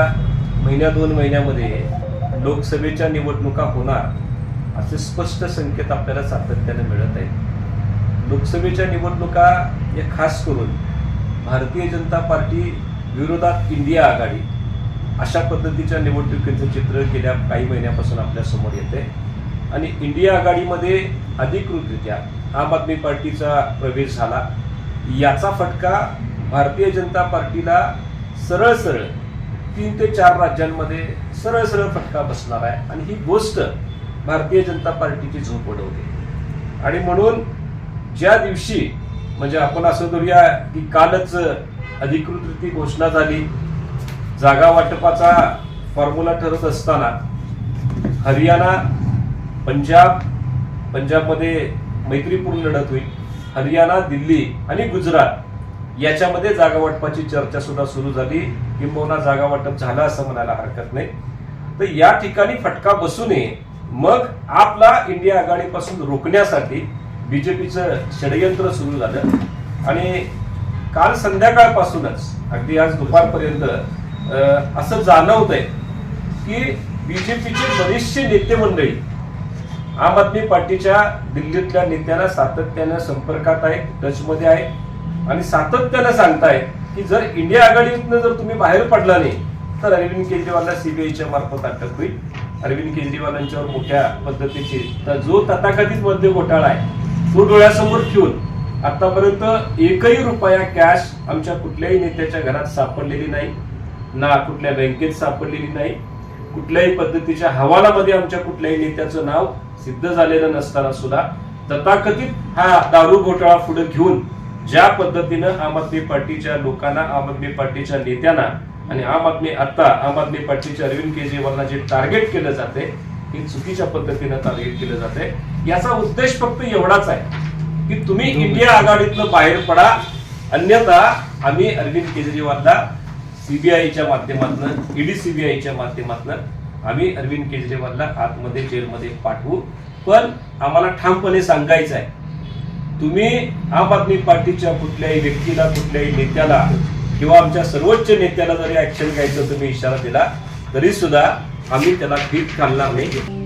महिन्या दोन महिन्यामध्ये लोकसभेच्या निवडणुका होणार असे स्पष्ट संकेत आपल्याला सातत्याने मिळत आहेत. लोकसभेच्या निवडणुका या खास करून भारतीय जनता पार्टी विरोधात इंडिया आघाडी अशा पद्धतीच्या निवडणुकीचं चित्र गेल्या काही महिन्यापासून आपल्यासमोर येते. आणि इंडिया आघाडीमध्ये अधिकृतरित्या आम आदमी पार्टीचा प्रवेश झाला. याचा फटका भारतीय जनता पार्टीला सरळ सरळ तीन ते चार राज्यांमध्ये सरळ सरळ फटका बसणार आहे. आणि ही गोष्ट भारतीय जनता पार्टीची झोप उडवते. आणि म्हणून ज्या दिवशी म्हणजे आपण असं धरूया की कालच अधिकृतरीती घोषणा झाली. जागा वाटपाचा फॉर्म्युला ठरत असताना हरियाणा पंजाब पंजाबमध्ये मैत्रीपूर्ण लढत होईल. हरियाणा दिल्ली आणि गुजरात याच्यामध्ये जागा वाटपाची चर्चा सुद्धा सुरू झाली. किंबहुना जागा वाटप झालं असं म्हणायला हरकत नाही. तर या ठिकाणी फटका बसू नये मग आपला इंडिया आघाडीपासून रोखण्यासाठी बीजेपीचं षडयंत्र सुरू झालं. आणि काल संध्याकाळपासूनच अगदी आज दुपारपर्यंत असं जाणवत आहे की बीजेपीचे बरेचसे नेते मंडळी आम आदमी पार्टीच्या दिल्लीतल्या नेत्यांना सातत्यानं संपर्कात आहे टचमध्ये आहे आणि सातत्यानं सांगताय की जर इंडिया आघाडीतनं जर तुम्ही बाहेर पडला नाही तर अरविंद केजरीवालला सीबीआयच्या मार्फत अटक होईल. अरविंद केजरीवालांच्यावर मोठ्या पद्धतीची तर जो तथाकथित मद्य घोटाळा आहे तो डोळ्यासमोर ठेवून आतापर्यंत एकही रुपया कॅश आमच्या कुठल्याही नेत्याच्या घरात सापडलेली नाही ना कुठल्या बँकेत सापडलेली नाही कुठल्याही पद्धतीच्या हवालामध्ये आमच्या कुठल्याही नेत्याचं नाव सिद्ध झालेलं नसताना सुद्धा तथाकथित हा दारू घोटाळा पुढे घेऊन ज्या पद्धतीनं आम आदमी पार्टीच्या लोकांना आम आदमी पार्टीच्या नेत्यांना आणि आम आदमी आता आम आदमी पार्टीच्या अरविंद केजरीवालना जे टार्गेट केलं जाते हे चुकीच्या पद्धतीनं टार्गेट केलं जाते याचा उद्देश फक्त एवढाच आहे की तुम्ही इंडिया आघाडीतनं बाहेर पडा. अन्यथा आम्ही अरविंद केजरीवालला सीबीआयच्या माध्यमातून ईडी सीबीआयच्या माध्यमातून आम्ही अरविंद केजरीवालला आतमध्ये जेलमध्ये पाठवू. पण आम्हाला ठामपणे सांगायचं आहे तुम्ही आम आदमी पार्टीच्या कुठल्याही व्यक्तीला कुठल्याही नेत्याला किंवा आमच्या सर्वोच्च नेत्याला जरी ऍक्शन घ्यायचं तुम्ही इशारा दिला तरी सुद्धा आम्ही त्याला भीत घालणार नाही.